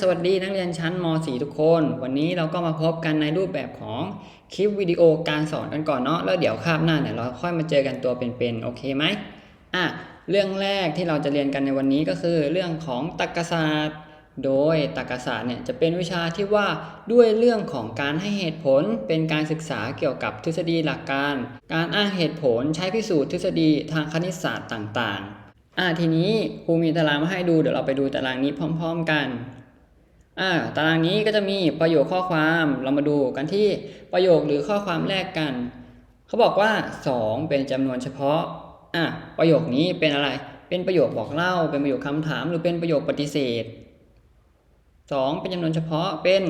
สวัสดีนักเรียนชั้นม .4 ทุกคน วันนี้เราก็มาพบกันในรูปแบบของคลิปวิดีโอการสอนกันก่อนเนาะแล้วเดี๋ยวคาบหน้าเนี่ยเราค่อยมาเจอกันตัวเป็นๆโอเคไหมอะเรื่องแรกที่เราจะเรียนกันในวันนี้ก็คือ เรื่องของตรรกศาสตร์ โดยตรรกศาสตร์เนี่ยจะเป็นวิชาที่ว่าด้วยเรื่องของการให้เหตุผลเป็นการศึกษาเกี่ยวกับทฤษฎีหลักการ การอ้างเหตุผลใช้พิสูจน์ทฤษฎีทางคณิตศาสตร์ต่าง ๆอ่าทีนี้ครูมีตารางมาให้ดูเดี๋ยวเราไปดูตารางนี้พร้อม ๆ กัน อ่าตารางนี้ก็จะมีประโยคข้อความเรามาดูกันที่ประโยคหรือข้อความแรกกัน เขาบอกว่า 2 เป็นจำนวนเฉพาะอะประโยคนี้เป็นอะไร เป็นประโยคบอกเล่า เป็นประโยคคำถาม หรือเป็นประโยคปฏิเสธ 2 เป็นจำนวนเฉพาะเป็น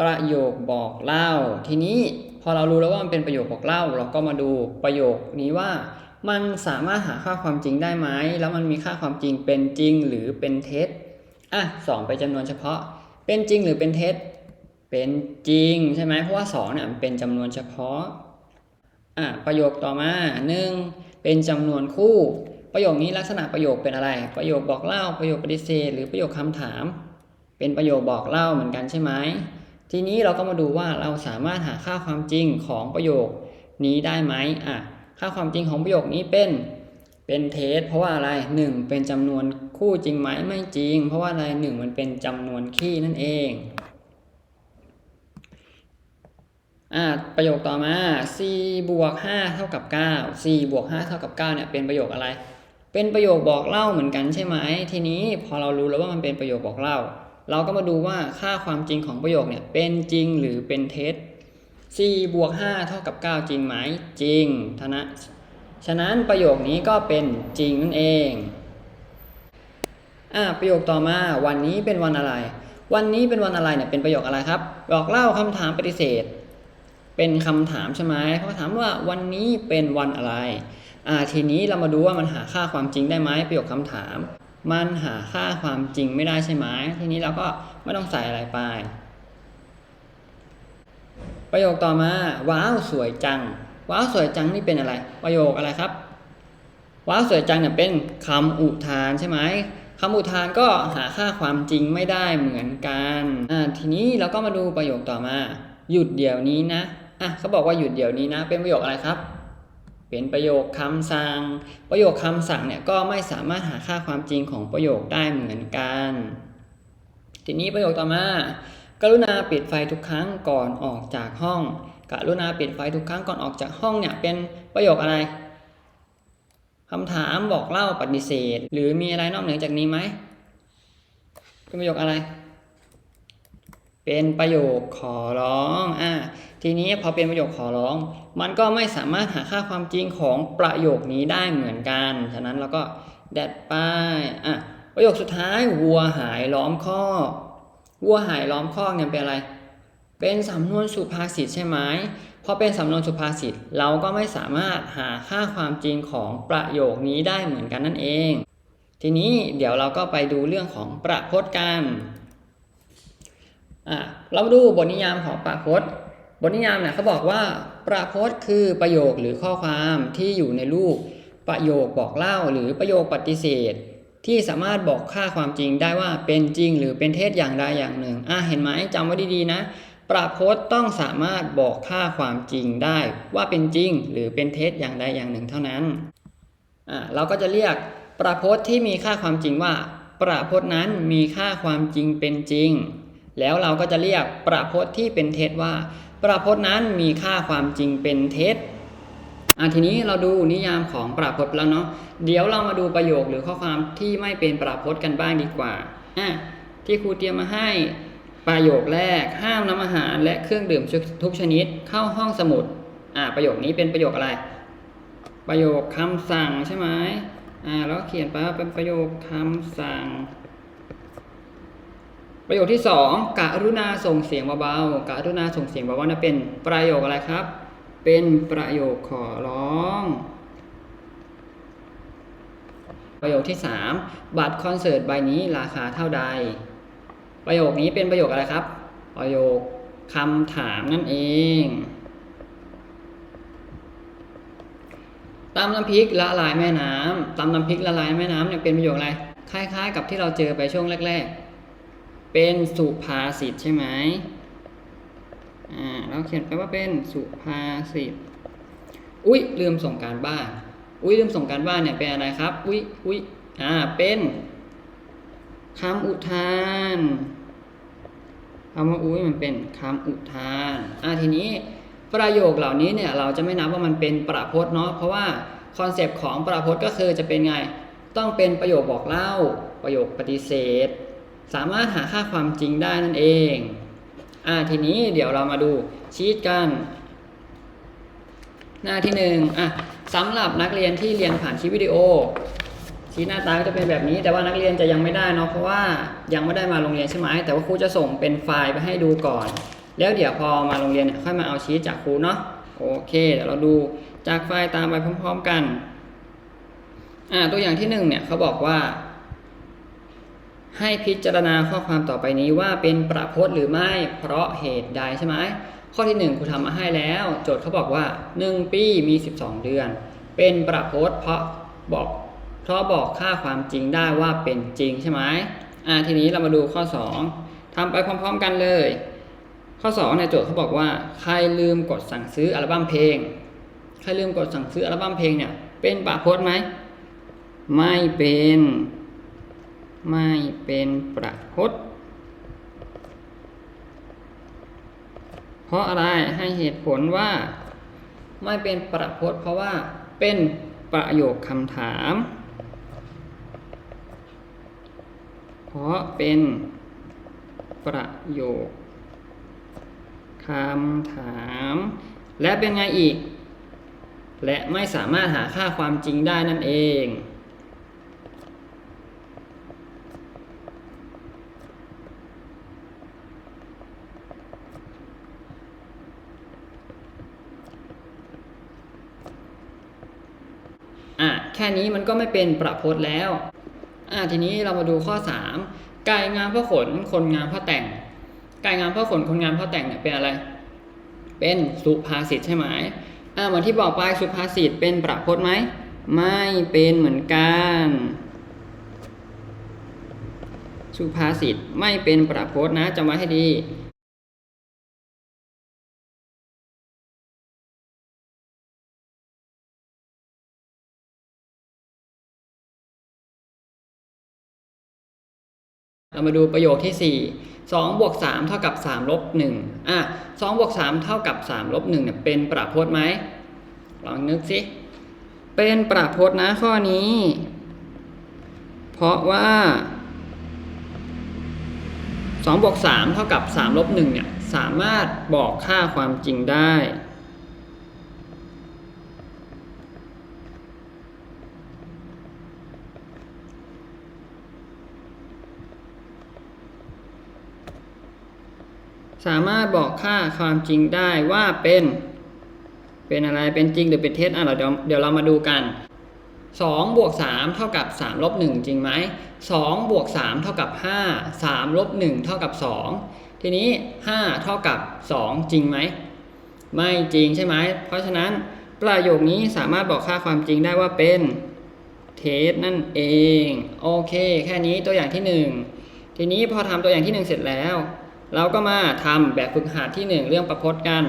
ประโยคบอกเล่า ทีนี้พอเรารู้แล้วว่ามันเป็นประโยคบอกเล่า เราก็มาดูประโยคนี้ว่า มันสามารถหาค่าความจริงได้ไหมแล้วมันมีค่าความจริงเป็นจริงหรือเป็นเท็จอะสองเป็นจำนวนเฉพาะ เป็นจริงหรือเป็นเท็จ เป็นจริงใช่ไหมเพราะว่า2เนี่ยมันเป็นจำนวนเฉพาะอะประโยคต่อมาหนึ่งเป็นจำนวนคู่ ประโยคนี้ลักษณะประโยคเป็นอะไร ประโยคบอกเล่าประโยคปฏิเสธ หรือประโยคคำถาม เป็นประโยคบอกเล่าเหมือนกันใช่ไหมทีนี้เราก็มาดูว่าเราสามารถหาค่าความจริงของประโยคนี้ได้ไหมอะค่าความจริงของประโยคนี้เป็น เป็นเทสเพราะว่าอะไร 1 เป็นจำนวนคู่จริงไหมไม่จริง เพราะว่าอะไร 1 มันเป็นจำนวนคี่นั่นเองอ่าประโยคต่อมา4บวก5เท่ากับ9 4บวก5เท่ากับ9เนี่ยเป็นประโยคอะไร เป็นประโยคบอกเล่าเหมือนกันใช่ไหมทีนี้พอเรารู้แล้วว่ามันเป็นประโยคบอกเล่า เราก็มาดูว่าค่าความจริงของประโยคเนี่ยเป็นจริงหรือเป็นเท็จ4บวก5เท่ากับ9จริงไหมจริงทนะ ฉะนั้นประโยคนี้ก็เป็นจริงนั่นเองอ่าประโยคต่อมาวันนี้เป็นวันอะไร วันนี้เป็นวันอะไรเนี่ยเป็นประโยคอะไรครับ บอกเล่าคำถามปฏิเสธ เป็นคำถามใช่ไหมเขาถามว่าวันนี้เป็นวันอะไรอ่าทีนี้เรามาดูว่ามันหาค่าความจริงได้ไหมประโยคคำถาม มันหาค่าความจริงไม่ได้ใช่ไหมทีนี้เราก็ไม่ต้องใส่อะไรไป ประโยคต่อมาว้าวสวยจัง ว้าวสวยจังนี่เป็นอะไร ประโยคอะไรครับ ว้าวสวยจังเนี่ยเป็นคำอุทานใช่ไหมคำอุทานก็หาค่าความจริงไม่ได้เหมือนกันอ่าทีนี้เราก็มาดูประโยคต่อมา หยุดเดี๋ยวนี้นะอะเขาบอกว่าหยุดเดี๋ยวนี้นะ เป็นประโยคอะไรครับ เป็นประโยคคำสั่ง ประโยคคำสั่งเนี่ยก็ไม่สามารถหาค่าความจริงของประโยคได้เหมือนกัน ทีนี้ประโยคต่อมา กรุณาปิดไฟทุกครั้งก่อนออกจากห้อง กรุณาปิดไฟทุกครั้งก่อนออกจากห้องเนี่ยเป็นประโยคอะไรคำถามบอกเล่าปฏิเสธ หรือมีอะไรนอกเหนือจากนี้ไหมเป็นประโยคอะไร เป็นประโยคขอร้องอะทีนี้พอเป็นประโยคขอร้อง มันก็ไม่สามารถหาค่าความจริงของประโยคนี้ได้เหมือนกัน ฉะนั้นเราก็แดดป้ายอะประโยคสุดท้ายวัวหายล้อมคอกวัวหายล้อมคอกเนี่ยเป็นอะไร เป็นสำนวนสุภาษิตใช่ไหมพอเป็นสำนวนสุภาษิตเราก็ไม่สามารถหาค่าความจริงของประโยคนี้ได้เหมือนกันนั่นเอง ทีนี้เดี๋ยวเราก็ไปดูเรื่องของประพจน์กันอะเรามาดูบทนิยามของประพจน์ บทนิยามเนี่ยเขาบอกว่าประพจน์คือประโยคหรือข้อความที่อยู่ในรูปประโยคบอกเล่าหรือประโยคปฏิเสธ ที่สามารถบอกค่าความจริงได้ว่าเป็นจริงหรือเป็นเท็จอย่างใดอย่างหนึ่งอะเห็นไหมจำไว้ดีๆนะ ประพจน์ต้องสามารถบอกค่าความจริงได้ว่าเป็นจริงหรือเป็นเท็จอย่างใดอย่างหนึ่งเท่านั้นอะเราก็จะเรียกประพจน์ที่มีค่าความจริงว่า ประพจน์นั้นมีค่าความจริงเป็นจริง แล้วเราก็จะเรียกประพจน์ที่เป็นเท็จว่า ประพจน์นั้นมีค่าความจริงเป็นเท็จอะทีนี้เราดูนิยามของประพจน์แล้วเนาะเดี๋ยวเรามาดูประโยคหรือข้อความที่ไม่เป็นประพจน์กันบ้างดีกว่าอะที่ครูเตรียมมาให้ ประโยคแรกห้ามนำอาหารและเครื่องดื่มทุกชนิดเข้าห้องสมุด อะประโยคนี้เป็นประโยคอะไร ประโยคคำสั่งใช่ไหมอ่าแล้วเขียนไปว่าเป็นประโยคคำสั่ง ประโยคที่สองกรุณาส่งเสียงเบาๆกรุณาส่งเสียงเบาๆนะเป็นประโยคอะไรครับ เป็นประโยคขอร้องประโยคที่สามบัตรคอนเสิร์ตใบนี้ราคาเท่าใด ประโยคนี้เป็นประโยคอะไรครับ ประโยคคำถามนั่นเองตำน้ำพริกละลายแม่น้ำตำน้ำพริกละลายแม่น้ำเนี่ยเป็นประโยคอะไร คล้ายๆ กับที่เราเจอไปช่วงแรก ๆ เป็นสุภาษิตใช่ไหมอ่าเราเขียนไปว่าเป็นสุภาษิต อุ้ยลืมส่งการบ้าน อุ้ยลืมส่งการบ้านเนี่ยเป็นอะไรครับ อุ้ยอุ้ยอ่า เป็น คำอุทานคำว่าอุ้ยมันเป็นคำอุทานอ่าทีนี้ประโยคเหล่านี้เนี่ยเราจะไม่นับว่ามันเป็นประพจน์เนาะเพราะว่าคอนเซปต์ของประพจน์ก็คือจะเป็นไงต้องเป็นประโยคบอกเล่า ประโยคปฏิเสธ สามารถหาค่าความจริงได้นั่นเองอ่าทีนี้เดี๋ยวเรามาดูชีตกัน หน้าที่หนึ่งอะสำหรับนักเรียนที่เรียนผ่านคลิปวิดีโอ ชีตหน้าตาก็จะเป็นแบบนี้ แต่ว่านักเรียนจะยังไม่ได้เนาะเพราะว่ายังไม่ได้มาโรงเรียนใช่ไหมแต่ว่าครูจะส่งเป็นไฟล์ไปให้ดูก่อน แล้วเดี๋ยวพอมาโรงเรียนเนี่ยค่อยมาเอาชีตจากครูเนาะโอเคเดี๋ยวเราดูจากไฟล์ตามไปพร้อม ๆกันอ่าตัวอย่างที่หนึ่งเนี่ยเขาบอกว่า ให้พิจารณาข้อความต่อไปนี้ว่าเป็นประพจน์หรือไม่เพราะเหตุใดใช่ไหมข้อที่ 1ครูทำมาให้แล้ว โจทย์เขาบอกว่า 1 ปีมี 12 เดือน เป็นประพจน์เพราะบอก เพราะบอกค่าความจริงได้ว่าเป็นจริงใช่ไหมอ่าทีนี้เรามาดูข้อ 2ทำไปพร้อม ๆ กันเลย ข้อ2ในโจทย์เขาบอกว่า ใครลืมกดสั่งซื้ออัลบั้มเพลง ใครลืมกดสั่งซื้ออัลบั้มเพลงเนี่ย เป็นประพจน์ไหม ไม่เป็น ไม่เป็นประพจน์เพราะอะไรให้เหตุผลว่า ไม่เป็นประพจน์เพราะว่าเป็นประโยคคำถาม เพ ราะเป็นประโยคคำถาม และเป็นไงอีก และไม่สามารถหาค่าความจริงได้นั่นเอง อะ แค่นี้มันก็ไม่เป็นประพจน์แล้ว อ่าทีนี้เรามาดูข้อ3ไก่งามเพราะขน คนงามเพราะแต่ง กายงามเพราะขน คนงามเพราะแต่งเนี่ยเป็นอะไร เป็นสุภาษิตใช่ไหมอ่าเหมือนที่บอกไปสุภาษิตเป็นประพจน์ไหม ไม่เป็นเหมือนกัน สุภาษิตไม่เป็นประพจน์นะจำไว้ให้ดี เรามาดูประโยคที่ 4 2บวก3เท่ากับ3ลบ1อะ2บวก3เท่ากับ3ลบ1เนี่ยเป็นประพจน์ไหมลองนึกสิเป็นประพจน์นะข้อนี้ เพราะว่า2บวก3เท่ากับ3ลบ1เนี่ยสามารถบอกค่าความจริงได้ สามารถบอกค่าความจริงได้ว่าเป็น เป็นอะไรเป็นจริงหรือเป็นเท็จอะเราเดี๋ยวเดี๋ยวเรามาดูกัน2บวก3เท่ากับ3ลบ1จริงไหม2บวก3เท่ากับ 5 3ลบ1เท่ากับ 2 ทีนี้ 5 เท่ากับ 2 จริงไหม ไม่จริงใช่ไหม เพราะฉะนั้นประโยคนี้สามารถบอกค่าความจริงได้ว่าเป็นเท็จนั่นเอง โอเค แค่นี้ตัวอย่างที่ 1 ทีนี้พอทำตัวอย่างที่ 1 เสร็จแล้ว เราก็มาทำแบบฝึกหัดที่ 1 เรื่องประพจน์กัน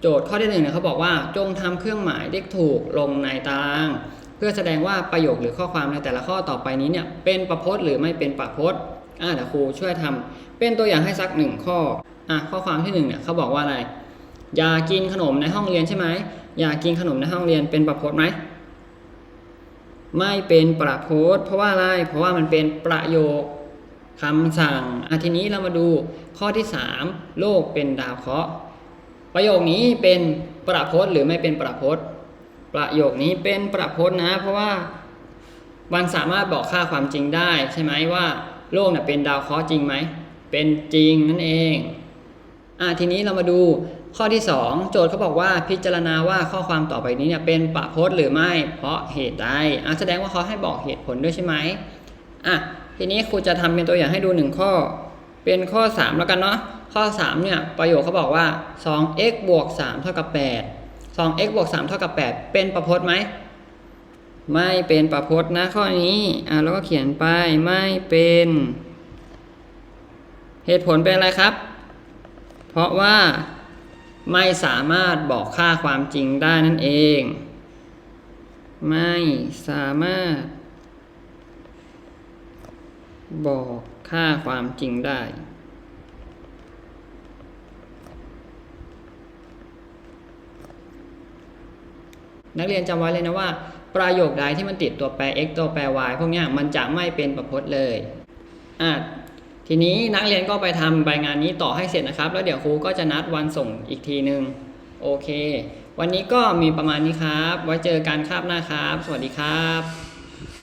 โจทย์ข้อที่1เนี่ยเขาบอกว่าจงทำเครื่องหมายเลขถูกลงในตาราง เพื่อแสดงว่าประโยคหรือข้อความในแต่ละข้อต่อไปนี้เนี่ยเป็นประพจน์หรือไม่เป็นประพจน์อ่าเดี๋ยวครูช่วยทำเป็นตัวอย่างให้สักหนึ่งข้ออะข้อความที่หนึ่งเนี่ยเขาบอกว่าอะไร อย่ากินขนมในห้องเรียนใช่ไหมอย่ากินขนมในห้องเรียนเป็นประพจน์ไหมไม่เป็นประพจน์เพราะว่าอะไรเพราะว่ามันเป็นประโยค คำสั่งอาทีนี้เรามาดูข้อที่ 3 โลกเป็นดาวเคราะห์ประโยคนี้เป็นประพจน์หรือไม่เป็นประพจน์ประโยคนี้เป็นประพจน์นะ เพราะว่ามันสามารถบอกค่าความจริงได้ใช่ไหมว่าโลกเนี่ยเป็นดาวเคราะห์จริงไหม เป็นจริงนั่นเองอะทีนี้เรามาดูข้อที่ 2 โจทย์เขาบอกว่าพิจารณาว่าข้อความต่อไปนี้เนี่ยเป็นประพจน์หรือไม่เพราะเหตุใดอะแสดงว่าเขาให้บอกเหตุผลด้วยใช่ไหม อะทีนี้ครูจะทำเป็นตัวอย่างให้ดูหนึ่งข้อ เป็นข้อ 3 แล้วกันเนาะข้อ 3 เนี่ย ประโยคเขาบอกว่า 2x บวก3เท่ากับ 8 2x บวก3เท่ากับ 8 เป็นประพจน์ไหม ไม่เป็นประพจน์นะข้อนี้อะเราก็เขียนไปไม่เป็น เหตุผลเป็นอะไรครับ เพราะว่าไม่สามารถบอกค่าความจริงได้นั่นเอง ไม่สามารถ บอกค่าความจริงได้ นักเรียนจำไว้เลยนะว่า ประโยคใดที่มันติดตัวแปร x ตัวแปร y พวกนี้มันจะไม่เป็นประพจน์เลยอะทีนี้นักเรียนก็ไปทำใบงานนี้ต่อให้เสร็จนะครับ แล้วเดี๋ยวครูก็จะนัดวันส่งอีกทีหนึ่งโอเค วันนี้ก็มีประมาณนี้ครับ ไว้เจอกันคาบหน้าครับ สวัสดีครับ